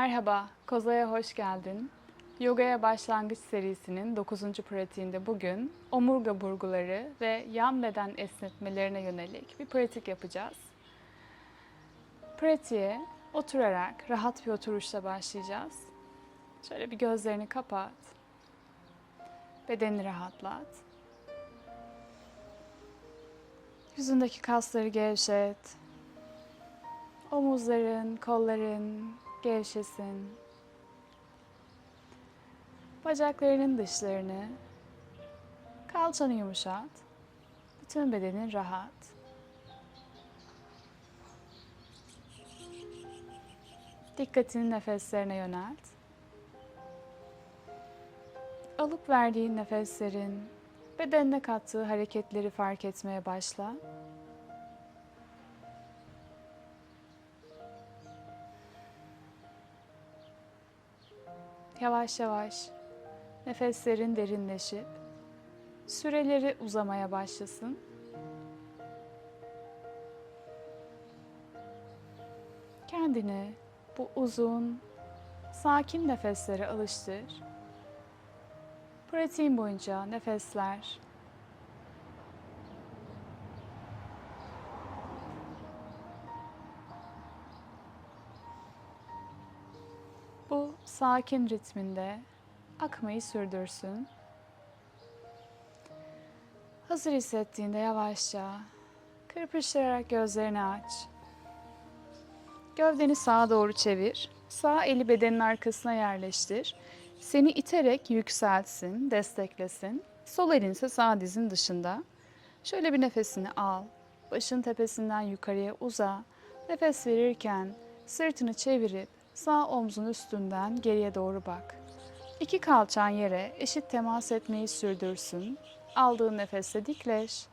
Merhaba, Koza'ya hoş geldin. Yogaya Başlangıç serisinin 9. pratiğinde bugün omurga burguları ve yan beden esnetmelerine yönelik bir pratik yapacağız. Pratiğe oturarak rahat bir oturuşla başlayacağız. Şöyle bir gözlerini kapat. Bedenini rahatlat. Yüzündeki kasları gevşet. Omuzların, kolların gevşesin. Bacaklarının dışlarını, kalçanı yumuşat. Bütün bedenin rahat. Dikkatini nefeslerine yönelt. Alıp verdiğin nefeslerin bedenine kattığı hareketleri fark etmeye başla. Yavaş yavaş nefeslerin derinleşip süreleri uzamaya başlasın. Kendini bu uzun, sakin nefeslere alıştır. Pratiğin boyunca nefesler sakin ritminde akmayı sürdürsün. Hazır hissettiğinde yavaşça kırpıştırarak gözlerini aç. Gövdeni sağa doğru çevir. Sağ eli bedenin arkasına yerleştir. Seni iterek yükseltsin, desteklesin. Sol elin ise sağ dizin dışında. Şöyle bir nefesini al. Başın tepesinden yukarıya uza. Nefes verirken sırtını çevirip sağ omzun üstünden geriye doğru bak. İki kalçan yere eşit temas etmeyi sürdürsün. Aldığın nefeste dikleş.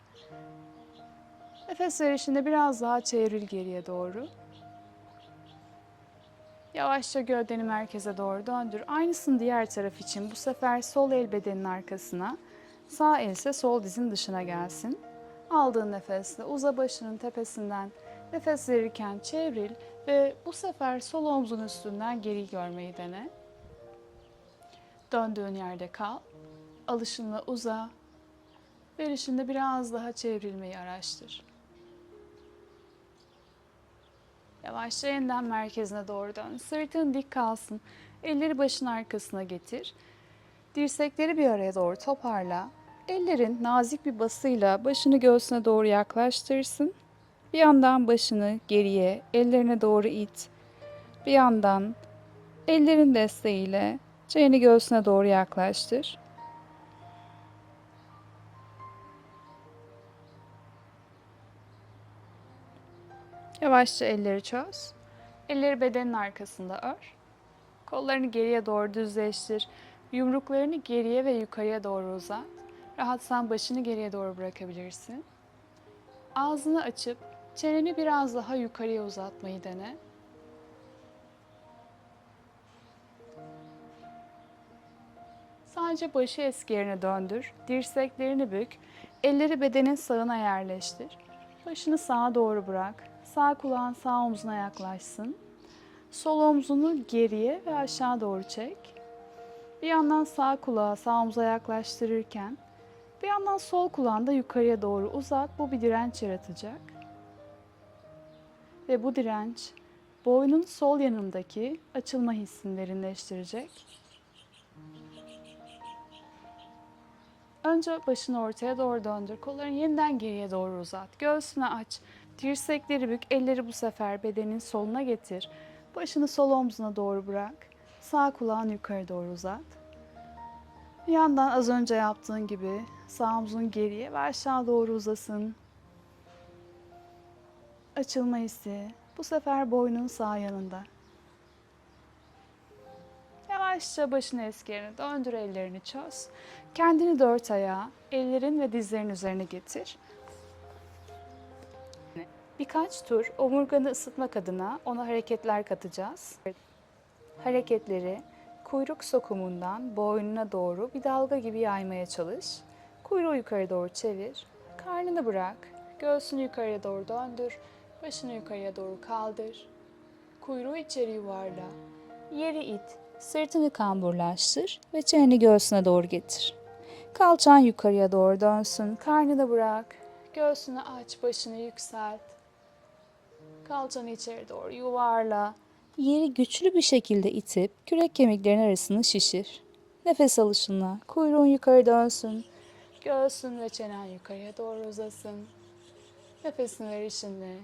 Nefes verişinde biraz daha çevril geriye doğru. Yavaşça gövdeni merkeze doğru döndür. Aynısını diğer taraf için bu sefer sol el bedenin arkasına, sağ el ise sol dizin dışına gelsin. Aldığın nefesle uza başının tepesinden nefes verirken çevril ve bu sefer sol omzun üstünden geri görmeyi dene. Döndüğün yerde kal. Alışınla uza. Verişinde biraz daha çevrilmeyi araştır. Yavaşça yeniden merkezine doğru dön. Sırtın dik kalsın. Elleri başın arkasına getir. Dirsekleri bir araya doğru toparla. Ellerin nazik bir basıyla başını göğsüne doğru yaklaştırsın. Bir yandan başını geriye, ellerine doğru it. Bir yandan ellerin desteğiyle çeneni göğsüne doğru yaklaştır. Yavaşça elleri çöz. Elleri bedenin arkasında ör. Kollarını geriye doğru düzleştir. Yumruklarını geriye ve yukarıya doğru uzat. Rahatsan başını geriye doğru bırakabilirsin. Ağzını açıp çeneni biraz daha yukarıya uzatmayı dene. Sadece başı eski yerine döndür. Dirseklerini bük. Elleri bedenin sağına yerleştir. Başını sağa doğru bırak. Sağ kulağın sağ omzuna yaklaşsın. Sol omzunu geriye ve aşağı doğru çek. Bir yandan sağ kulağı sağ omuza yaklaştırırken bir yandan sol kulağını da yukarıya doğru uzat. Bu bir direnç yaratacak. Ve bu direnç boynun sol yanındaki açılma hissini derinleştirecek. Önce başını ortaya doğru döndür. Kollarını yeniden geriye doğru uzat. Göğsünü aç. Dirsekleri bük. Elleri bu sefer bedenin soluna getir. Başını sol omzuna doğru bırak. Sağ kulağını yukarı doğru uzat. Bir yandan az önce yaptığın gibi sağ omzun geriye ve aşağı doğru uzasın. Açılma hissi. Bu sefer boynun sağ yanında. Yavaşça başını eski döndür ellerini çöz. Kendini dört ayağa, ellerin ve dizlerin üzerine getir. Birkaç tur omurganı ısıtmak adına ona hareketler katacağız. Hareketleri kuyruk sokumundan boynuna doğru bir dalga gibi yaymaya çalış. Kuyruğu yukarı doğru çevir. Karnını bırak. Göğsünü yukarıya doğru döndür. Başını yukarıya doğru kaldır. Kuyruğu içeri yuvarla. Yeri it. Sırtını kamburlaştır ve çeneni göğsüne doğru getir. Kalçan yukarıya doğru dönsün. Karnını bırak. Göğsünü aç, başını yükselt. Kalçanı içeri doğru yuvarla. Yeri güçlü bir şekilde itip kürek kemiklerin arasını şişir. Nefes alışınla kuyruğun yukarı dönsün. Göğsün ve çenen yukarıya doğru uzasın. Nefesini verişinle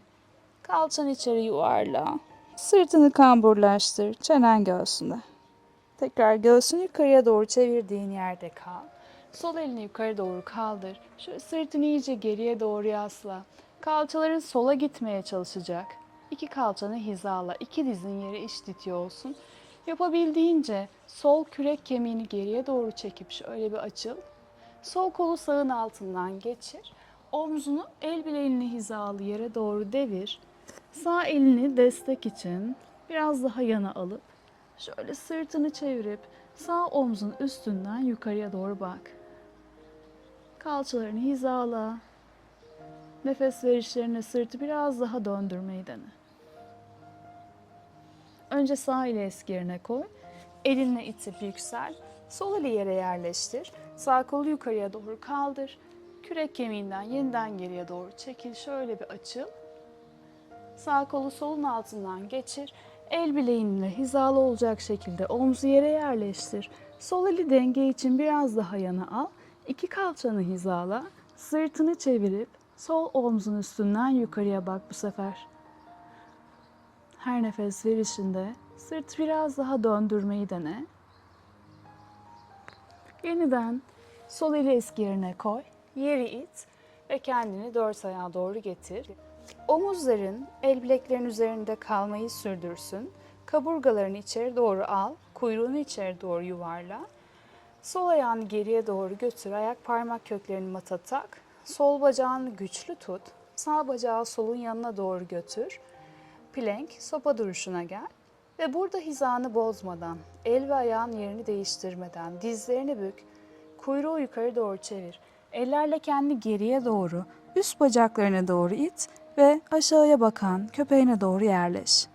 kalçanı içeri yuvarla. Sırtını kamburlaştır. Çenen göğsünde. Tekrar göğsünü yukarıya doğru çevirdiğin yerde kal. Sol elini yukarı doğru kaldır. Şöyle sırtını iyice geriye doğru yasla. Kalçaların sola gitmeye çalışacak. İki kalçanı hizala, iki dizin yeri eşit itiyor olsun. Yapabildiğince sol kürek kemiğini geriye doğru çekip şöyle bir açıl. Sol kolu sağın altından geçir. Omzunu el bileğinle hizalı yere doğru devir. Sağ elini destek için biraz daha yana alıp şöyle sırtını çevirip sağ omzun üstünden yukarıya doğru bak. Kalçalarını hizala. Nefes verişlerine sırtı biraz daha döndürmeyi dene. Önce sağ eli eski yerine koy. Elinle itip yüksel. Sol eli yere yerleştir. Sağ kolu yukarıya doğru kaldır. Kürek kemiğinden yeniden geriye doğru çekil. Şöyle bir açıl. Sağ kolu solun altından geçir. El bileğinle hizalı olacak şekilde omzu yere yerleştir. Sol eli denge için biraz daha yana al. İki kalçanı hizala. Sırtını çevirip sol omzun üstünden yukarıya bak bu sefer. Her nefes verişinde sırt biraz daha döndürmeyi dene. Yeniden sol eli eski yerine koy. Yeri it ve kendini dört ayağa doğru getir. Omuzların el bileklerin üzerinde kalmayı sürdürsün. Kaburgalarını içeri doğru al. Kuyruğunu içeri doğru yuvarla. Sol ayağını geriye doğru götür. Ayak parmak köklerini mata tak. Sol bacağını güçlü tut. Sağ bacağı solun yanına doğru götür. Plank, sopa duruşuna gel. Ve burada hizanı bozmadan, el ve ayağın yerini değiştirmeden, dizlerini bük, kuyruğu yukarı doğru çevir. Ellerle kendi geriye doğru, üst bacaklarına doğru it ve aşağıya bakan köpeğine doğru yerleş.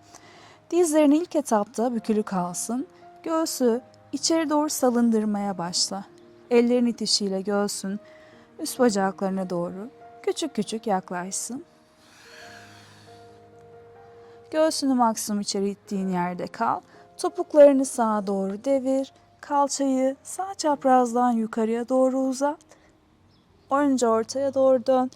Dizlerini ilk etapta bükülü kalsın. Göğsü içeri doğru salındırmaya başla. Ellerin itişiyle göğsün üst bacaklarına doğru küçük küçük yaklaşsın. Göğsünü maksimum içeri ittiğin yerde kal. Topuklarını sağa doğru devir. Kalçayı sağ çaprazdan yukarıya doğru uzat. Önce ortaya doğru dön.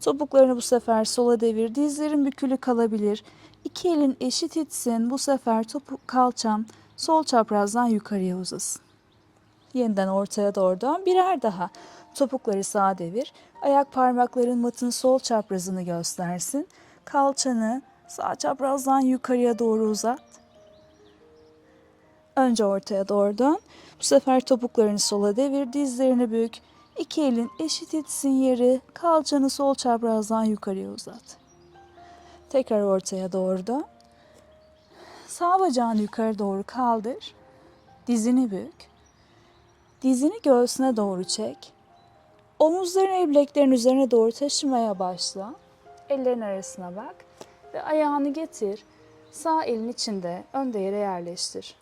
Topuklarını bu sefer sola devir. Dizlerin bükülü kalabilir. İki elin eşit itsin. Bu sefer topuk kalçam sol çaprazdan yukarıya uzasın. Yeniden ortaya doğru dön. Birer daha. Topukları sağa devir. Ayak parmakların matın sol çaprazını göstersin. Kalçanı sağ çaprazdan yukarıya doğru uzat. Önce ortaya doğru dön. Bu sefer topuklarını sola devir. Dizlerini bük. İki elin eşit etsin yeri. Kalçanı sol çaprazdan yukarıya uzat. Tekrar ortaya doğru dön. Sağ bacağını yukarı doğru kaldır. Dizini bük. Dizini göğsüne doğru çek. Omuzların el bileklerin üzerine doğru taşımaya başla. Ellerin arasına bak ve ayağını getir. Sağ elin içinde önde yere yerleştir.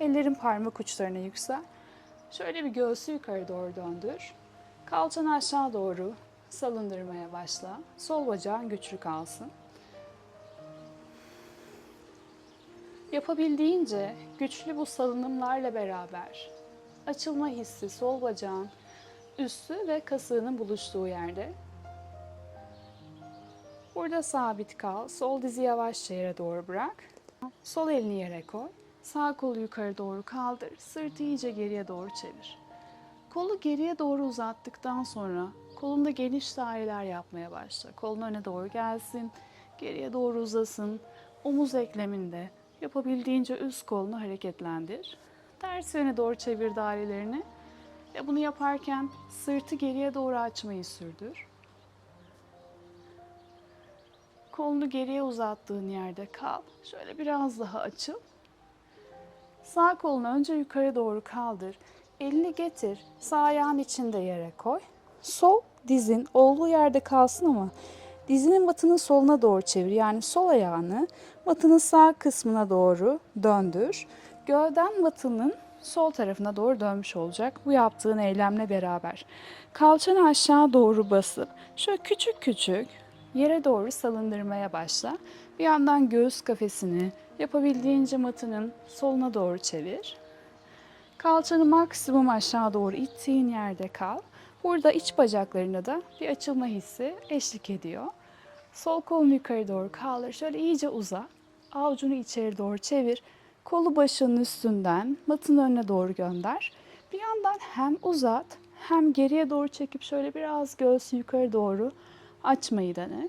Ellerin parmak uçlarına yüksel. Şöyle bir göğsü yukarı doğru döndür. Kalçanı aşağı doğru salındırmaya başla. Sol bacağın güçlü kalsın. Yapabildiğince güçlü bu salınımlarla beraber açılma hissi sol bacağın üstü ve kasığının buluştuğu yerde. Burada sabit kal. Sol dizi yavaşça yere doğru bırak. Sol elini yere koy. Sağ kolu yukarı doğru kaldır. Sırtı iyice geriye doğru çevir. Kolu geriye doğru uzattıktan sonra kolunda geniş daireler yapmaya başla. Kolun öne doğru gelsin, geriye doğru uzasın. Omuz ekleminde yapabildiğince üst kolunu hareketlendir. Ters yöne doğru çevir dairelerini. Ve bunu yaparken sırtı geriye doğru açmayı sürdür. Kolunu geriye uzattığın yerde kal. Şöyle biraz daha açıl. Sağ kolunu önce yukarı doğru kaldır. Elini getir. Sağ ayağın içinde yere koy. Sol dizin olduğu yerde kalsın ama dizinin matının soluna doğru çevir. Yani sol ayağını matının sağ kısmına doğru döndür. Gövden matının sol tarafına doğru dönmüş olacak bu yaptığın eylemle beraber. Kalçanı aşağı doğru basıp şöyle küçük küçük yere doğru salındırmaya başla. Bir yandan göğüs kafesini yapabildiğince matının soluna doğru çevir. Kalçanı maksimum aşağı doğru ittiğin yerde kal. Burada iç bacaklarına da bir açılma hissi eşlik ediyor. Sol kolunu yukarı doğru kaldır. Şöyle iyice uzat. Avucunu içeri doğru çevir. Kolu başının üstünden matın önüne doğru gönder. Bir yandan hem uzat hem geriye doğru çekip şöyle biraz göğsü yukarı doğru açmayı dene.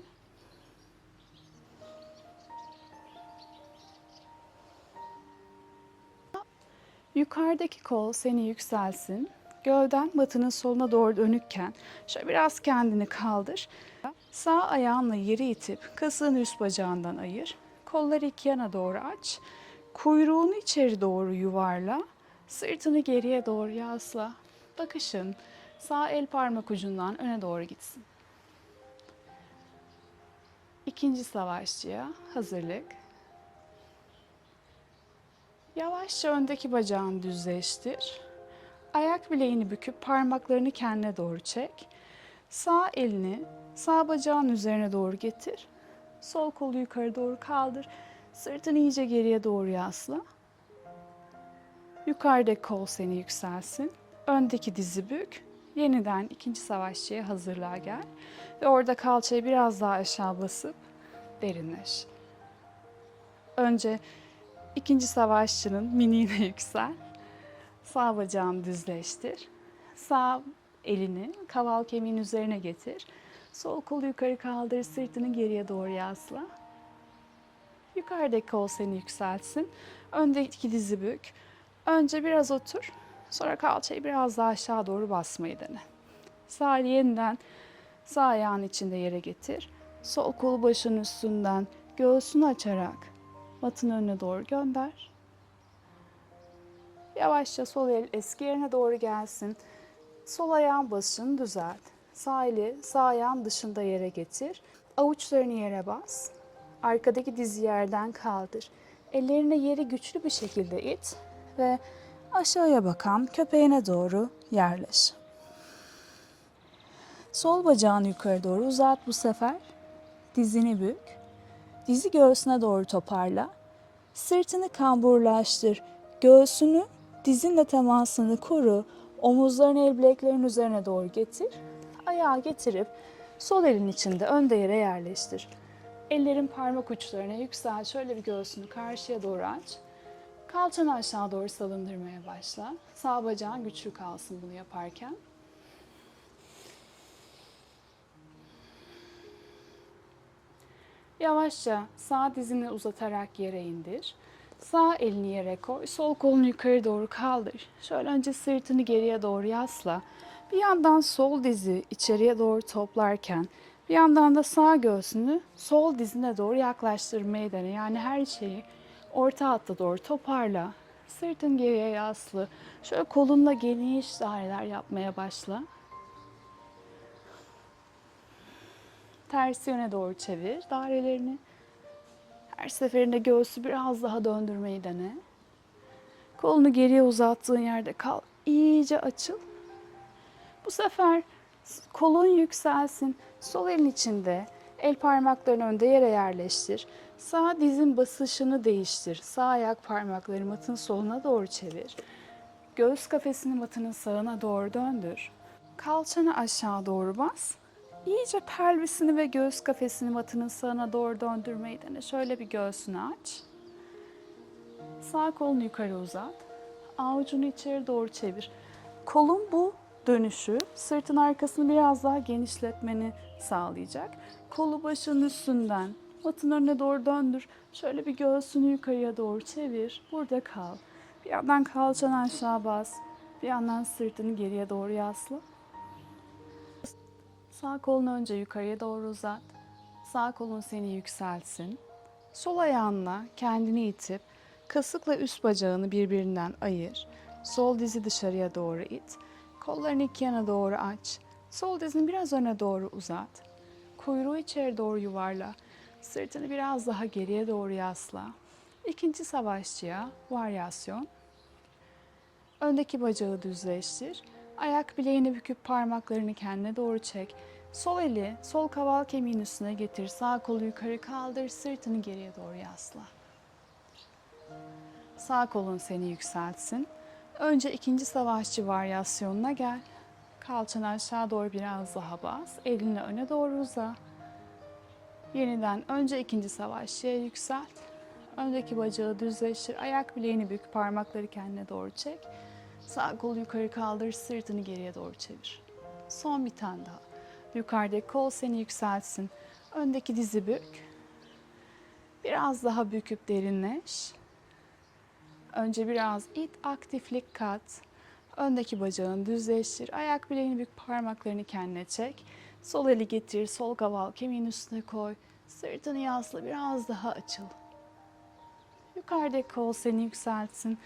Yukarıdaki kol seni yükselsin. Gövden matının soluna doğru dönükken şöyle biraz kendini kaldır. Sağ ayağınla yeri itip kasığını üst bacağından ayır. Kolları iki yana doğru aç. Kuyruğunu içeri doğru yuvarla. Sırtını geriye doğru yasla. Bakışın sağ el parmak ucundan öne doğru gitsin. İkinci savaşçıya hazırlık. Yavaşça öndeki bacağını düzleştir. Ayak bileğini büküp parmaklarını kendine doğru çek. Sağ elini sağ bacağın üzerine doğru getir. Sol kolu yukarı doğru kaldır. Sırtını iyice geriye doğru yasla. Yukarıdaki kol seni yükselsin. Öndeki dizi bük. Yeniden ikinci savaşçıya hazırlığa gel. Ve orada kalçayı biraz daha aşağı basıp derinleş. Önce ikinci savaşçının miniğine yüksel. Sağ bacağını düzleştir. Sağ elini kaval kemiğin üzerine getir. Sol kolu yukarı kaldır, sırtını geriye doğru yasla. Yukarıdaki kol seni yükselsin. Öndeki dizi bük. Önce biraz otur. Sonra kalçayı biraz daha aşağı doğru basmayı dene. Sağ yeniden sağ ayağın içinde yere getir. Sol kolu başın üstünden göğsünü açarak matın önüne doğru gönder. Yavaşça sol el eski yerine doğru gelsin. Sol ayağın basışını düzelt. Sağ eli sağ ayağın dışında yere getir. Avuçlarını yere bas. Arkadaki dizi yerden kaldır. Ellerine yeri güçlü bir şekilde it ve aşağıya bakan köpeğine doğru yerleş. Sol bacağını yukarı doğru uzat bu sefer. Dizini bük. Dizi göğsüne doğru toparla. Sırtını kamburlaştır. Göğsünü dizinle temasını koru. Omuzlarını el bileklerin üzerine doğru getir. Ayağı getirip sol elin içinde önde yere yerleştir. Ellerin parmak uçlarına yüksel. Şöyle bir göğsünü karşıya doğru aç. Kalçanı aşağı doğru salındırmaya başla. Sağ bacağın güçlü kalsın bunu yaparken. Yavaşça sağ dizini uzatarak yere indir. Sağ elini yere koy, sol kolunu yukarı doğru kaldır. Şöyle önce sırtını geriye doğru yasla. Bir yandan sol dizi içeriye doğru toplarken bir yandan da sağ göğsünü sol dizine doğru yaklaştırmayı dene. Yani her şeyi orta hatta doğru toparla. Sırtın geriye yaslı. Şöyle kolunla geniş daireler yapmaya başla. Ters yöne doğru çevir dairelerini. Her seferinde göğsü biraz daha döndürmeyi dene. Kolunu geriye uzattığın yerde kal. İyice açıl. Bu sefer kolun yükselsin. Sol elin içinde el parmaklarını önde yere yerleştir. Sağ dizin basışını değiştir. Sağ ayak parmakları matın soluna doğru çevir. Göğüs kafesini matının sağına doğru döndür. Kalçanı aşağı doğru bas. İyice pelvisini ve göğüs kafesini matının sağına doğru döndürmeyi dene. Şöyle bir göğsünü aç. Sağ kolunu yukarı uzat. Avucunu içeri doğru çevir. Kolun bu dönüşü sırtın arkasını biraz daha genişletmeni sağlayacak. Kolu başın üstünden matın önüne doğru döndür. Şöyle bir göğsünü yukarıya doğru çevir. Burada kal. Bir yandan kalçanı aşağı bas. Bir yandan sırtını geriye doğru yasla. Sağ kolunu önce yukarıya doğru uzat. Sağ kolun seni yükselsin. Sol ayağınla kendini itip kasıkla üst bacağını birbirinden ayır. Sol dizi dışarıya doğru it. Kollarını iki yana doğru aç. Sol dizini biraz öne doğru uzat. Kuyruğu içeri doğru yuvarla. Sırtını biraz daha geriye doğru yasla. İkinci savaşçıya varyasyon. Öndeki bacağı düzleştir. Ayak bileğini büküp parmaklarını kendine doğru çek. Sol eli sol kaval kemiğin üstüne getir. Sağ kolu yukarı kaldır. Sırtını geriye doğru yasla. Sağ kolun seni yükseltsin. Önce ikinci savaşçı varyasyonuna gel. Kalçanı aşağı doğru biraz daha bas. Elini öne doğru uza. Yeniden önce ikinci savaşçıya yükselt. Öndeki bacağı düzleştir. Ayak bileğini bük, parmakları kendine doğru çek. Sağ kolu yukarı kaldır, sırtını geriye doğru çevir. Son bir tane daha. Yukarıdaki kol seni yükseltsin. Öndeki dizi bük. Biraz daha büküp derinleş. Önce biraz it, aktiflik kat. Öndeki bacağını düzleştir. Ayak bileğini bük, parmaklarını kendine çek. Sol eli getir, sol kaval kemiğin üstüne koy. Sırtını yasla, biraz daha açıl. Yukarıdaki kol seni yükseltsin.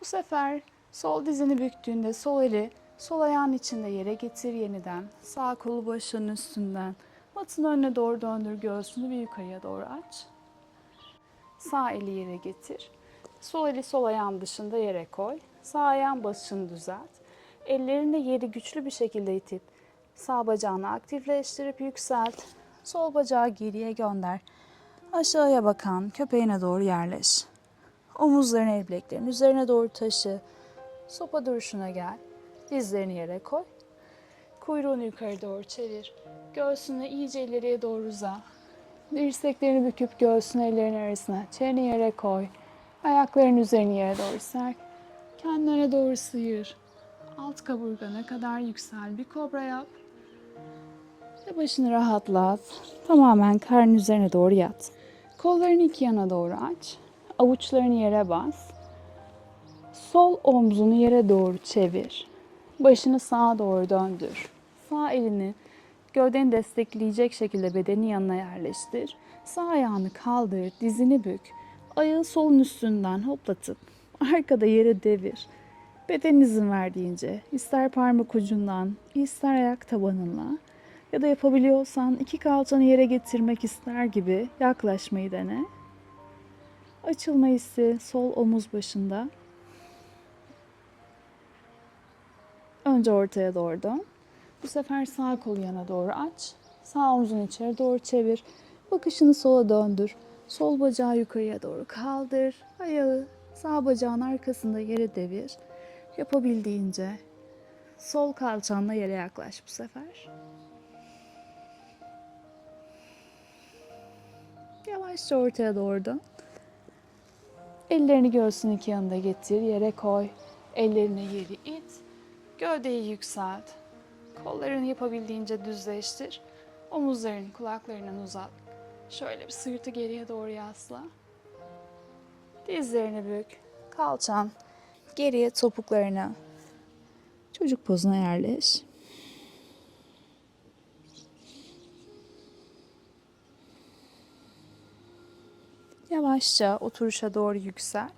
Bu sefer sol dizini büktüğünde sol eli sol ayağın içinde yere getir yeniden. Sağ kolu başının üstünden. Matın önüne doğru döndür göğsünü bir yukarıya doğru aç. Sağ eli yere getir. Sol eli sol ayağın dışında yere koy. Sağ ayağın başını düzelt. Ellerini yeri güçlü bir şekilde itip sağ bacağını aktifleştirip yükselt. Sol bacağı geriye gönder. Aşağıya bakan köpeğine doğru yerleş. Omuzlarını el bileklerin üzerine doğru taşı. Sopa duruşuna gel. Dizlerini yere koy. Kuyruğunu yukarı doğru çevir. Göğsünü iyice ileriye doğru uza. Dirseklerini büküp göğsünü ellerin arasına. Çeneni yere koy. Ayakların üzerini yere doğru ser. Kendine doğru sıyır. Alt kaburgana kadar yüksel. Bir kobra yap. Ve başını rahatlat. Tamamen karnın üzerine doğru yat. Kollarını iki yana doğru aç. Avuçlarını yere bas. Sol omzunu yere doğru çevir. Başını sağa doğru döndür. Sağ elini gövdeni destekleyecek şekilde bedenin yanına yerleştir. Sağ ayağını kaldır, dizini bük. Ayağı solun üstünden hoplatıp arkada yere devir. Beden izin verdiğince ister parmak ucundan, ister ayak tabanınla ya da yapabiliyorsan iki kalçanı yere getirmek ister gibi yaklaşmayı dene. Açılma hissi sol omuz başında. Önce ortaya doğru dön. Bu sefer sağ kolu yana doğru aç. Sağ omzunu içeri doğru çevir. Bakışını sola döndür. Sol bacağı yukarıya doğru kaldır. Ayağı sağ bacağın arkasında yere devir. Yapabildiğince sol kalçanla yere yaklaş bu sefer. Yavaşça ortaya doğru dön. Ellerini göğsünün iki yanında getir, yere koy. Ellerini yeri it. Gövdeyi yükselt. Kollarını yapabildiğince düzleştir. Omuzlarını kulaklarından uzat. Şöyle bir sırtı geriye doğru yasla. Dizlerini bük. Kalçan geriye topuklarına. Çocuk pozuna yerleş. Yavaşça oturuşa doğru yüksel.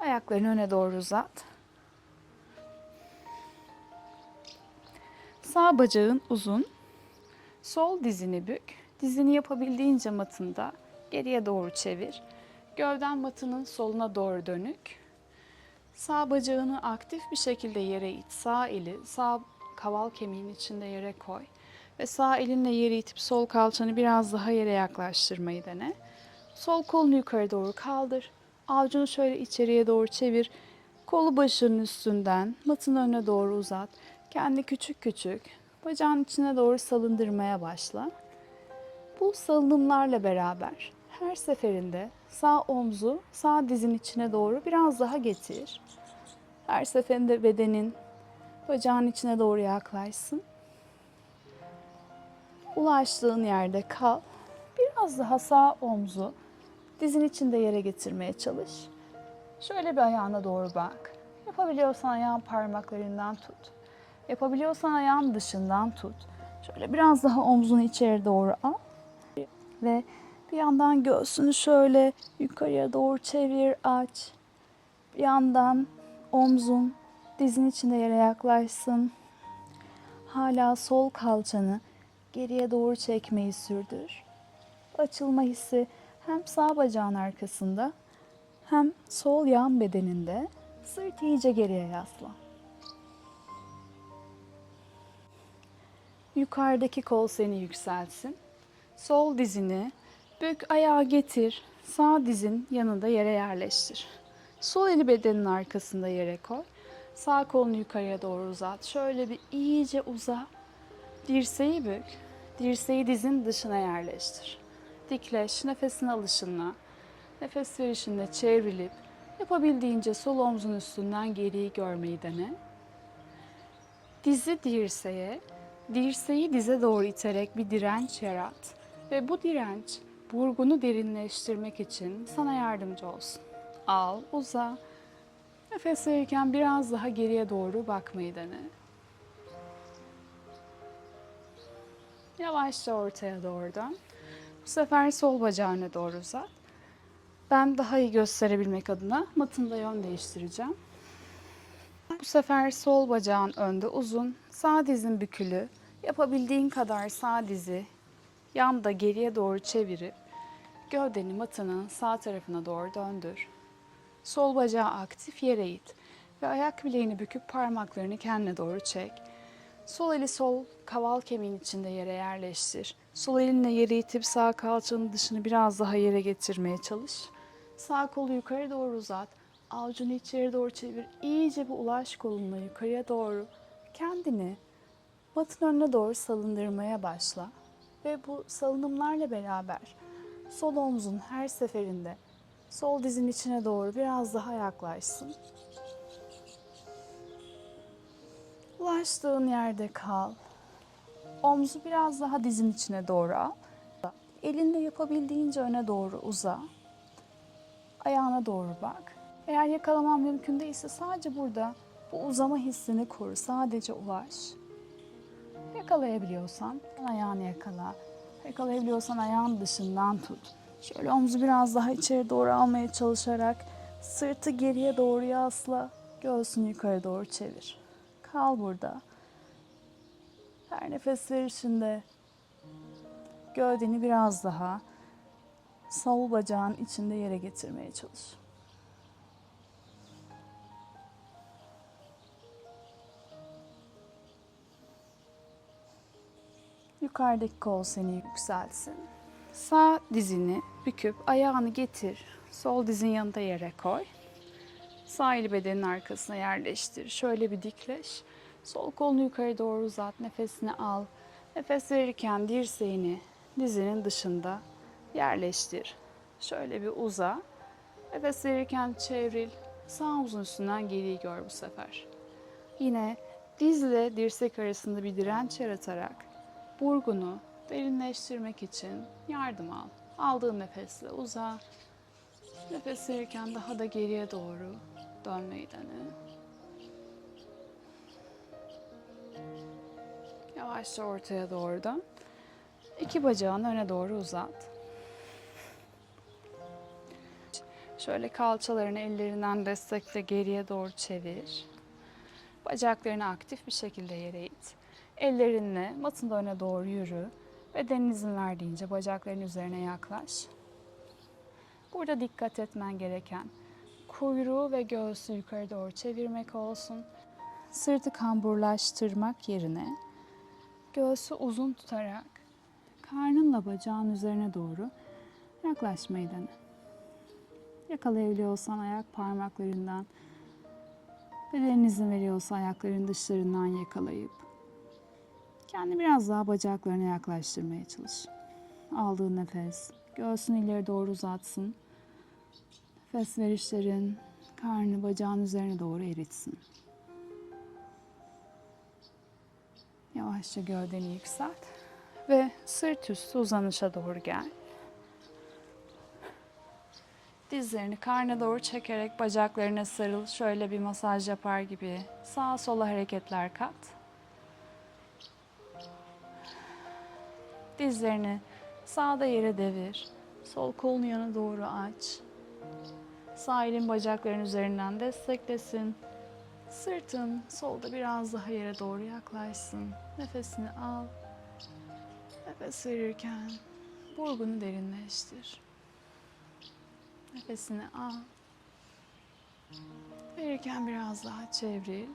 Ayaklarını öne doğru uzat. Sağ bacağın uzun. Sol dizini bük. Dizini yapabildiğince matında geriye doğru çevir. Gövden matının soluna doğru dönük. Sağ bacağını aktif bir şekilde yere it. Sağ eli sağ kaval kemiğin içinde yere koy. Ve sağ elinle yere itip sol kalçanı biraz daha yere yaklaştırmayı dene. Sol kolunu yukarı doğru kaldır. Avucunu şöyle içeriye doğru çevir. Kolu başının üstünden matın önüne doğru uzat. Kendi küçük küçük bacağın içine doğru salındırmaya başla. Bu salınımlarla beraber her seferinde sağ omzu sağ dizin içine doğru biraz daha getir. Her seferinde bedenin bacağın içine doğru yaklaşsın. Ulaştığın yerde kal. Biraz daha sağ omzu dizin içinde yere getirmeye çalış. Şöyle bir ayağına doğru bak. Yapabiliyorsan ayağın parmaklarından tut. Yapabiliyorsan ayağın dışından tut. Şöyle biraz daha omzunu içeri doğru al. Ve bir yandan göğsünü şöyle yukarıya doğru çevir, aç. Bir yandan omzun dizin içinde yere yaklaşsın. Hala sol kalçanı geriye doğru çekmeyi sürdür. Açılma hissi hem sağ bacağın arkasında hem sol yan bedeninde sırt iyice geriye yasla. Yukarıdaki kol seni yükselsin. Sol dizini bük ayağa getir. Sağ dizin yanında yere yerleştir. Sol eli bedenin arkasında yere koy. Sağ kolunu yukarıya doğru uzat. Şöyle bir iyice uza. Dirseği bük. Dirseği dizin dışına yerleştir. Dikleş, nefesin alışınla. Nefes verişinde çevrilip yapabildiğince sol omzun üstünden geriyi görmeyi dene. Dizi dirseğe, dirseği dize doğru iterek bir direnç yarat. Ve bu direnç burgunu derinleştirmek için sana yardımcı olsun. Al, uza. Nefes verirken biraz daha geriye doğru bakmayı dene. Yavaşça ortaya doğru dön. Bu sefer sol bacağını doğru uzat. Ben daha iyi gösterebilmek adına matında yön değiştireceğim. Bu sefer sol bacağın önde uzun, sağ dizin bükülü. Yapabildiğin kadar sağ dizi yanda geriye doğru çevirip gövdeni matının sağ tarafına doğru döndür. Sol bacağı aktif yere it ve ayak bileğini büküp parmaklarını kendine doğru çek. Sol eli sol kaval kemiğin içinde yere yerleştir. Sol elinle yere itip sağ kalçanın dışını biraz daha yere getirmeye çalış. Sağ kolu yukarı doğru uzat. Avucunu içeri doğru çevir. İyice bir ulaş kolunla yukarıya doğru. Kendini matın önüne doğru salındırmaya başla. Ve bu salınımlarla beraber sol omzun her seferinde sol dizin içine doğru biraz daha yaklaşsın. Ulaştığın yerde kal. Omzu biraz daha dizin içine doğru al. Elinle yapabildiğince öne doğru uza. Ayağına doğru bak. Eğer yakalaman mümkün değilse sadece burada bu uzama hissini kur. Sadece ulaş. Yakalayabiliyorsan ayağını yakala. Yakalayabiliyorsan ayağın dışından tut. Şöyle omzu biraz daha içeri doğru almaya çalışarak sırtı geriye doğru yasla. Göğsünü yukarı doğru çevir. Kal burada. Her nefes verişinde gövdeni biraz daha sol bacağın içinde yere getirmeye çalış. Yukarıdaki kol seni yükselsin. Sağ dizini büküp ayağını getir. Sol dizin yanında yere koy. Sağ eli bedenin arkasına yerleştir. Şöyle bir dikleş. Sol kolunu yukarı doğru uzat. Nefesini al. Nefes verirken dirseğini dizinin dışında yerleştir. Şöyle bir uza. Nefes verirken çevril. Sağ omzun üstünden geriyi gör bu sefer. Yine dizle dirsek arasında bir direnç yaratarak burgunu derinleştirmek için yardım al. Aldığın nefesle uza. Nefes verirken daha da geriye doğru dönmeyi dene. Yavaşça ortaya doğru dön. İki bacağını öne doğru uzat. Şöyle kalçalarını ellerinden destekle geriye doğru çevir. Bacaklarını aktif bir şekilde yere it. Ellerinle matın öne doğru yürü. Bedenin izin verdiğince bacakların üzerine yaklaş. Burada dikkat etmen gereken kuyruğu ve göğsü yukarı doğru çevirmek olsun. Sırtı kamburlaştırmak yerine göğsü uzun tutarak karnınla bacağın üzerine doğru yaklaşmayı dene. Yakalayabiliyorsan ayak parmaklarından, bedenin izin veriyorsa ayakların dışlarından yakalayıp kendi biraz daha bacaklarına yaklaştırmaya çalış. Aldığın nefes göğsünü ileri doğru uzatsın. Nefes verişlerin karnı bacağın üzerine doğru eritsin. Yavaşça gövdeni yükselt ve sırt üstü uzanışa doğru gel. Dizlerini karnına doğru çekerek bacaklarına sarıl. Şöyle bir masaj yapar gibi sağa sola hareketler kat. Dizlerini sağda yere devir. Sol kolunu yana doğru aç. Sağ elin bacakların üzerinden desteklesin. Sırtın solda biraz daha yere doğru yaklaşsın. Nefesini al. Nefes verirken burgunu derinleştir. Nefesini al. verirken biraz daha çevril.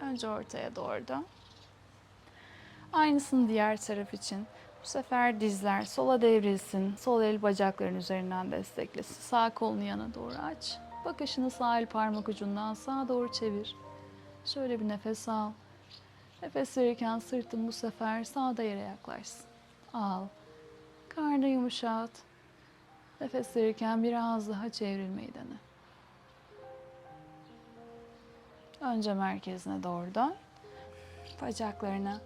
Önce ortaya doğru dön. Aynısını diğer taraf için. Bu sefer dizler sola devrilsin. Sol el bacakların üzerinden desteklesin. Sağ kolunu yana doğru aç. Bakışını sağ el parmak ucundan sağa doğru çevir. Şöyle bir nefes al. Nefes verirken sırtın bu sefer sağda yere yaklaşsın. Al. Karnı yumuşat. Nefes verirken biraz daha çevrilmeyi dene. Önce merkezine doğru dön. Bacaklarına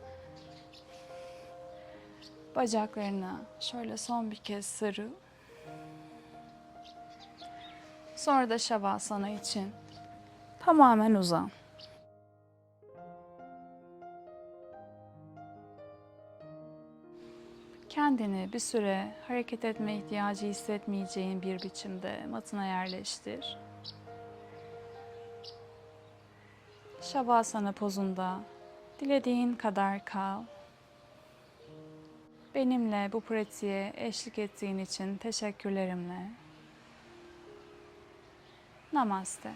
bacaklarına şöyle son bir kez sarı. Sonra da şavasana için tamamen uzan. Kendini bir süre hareket etme ihtiyacı hissetmeyeceğin bir biçimde matına yerleştir. Şavasana pozunda dilediğin kadar kal. Benimle bu pratiğe eşlik ettiğin için teşekkürlerimle. Namaste.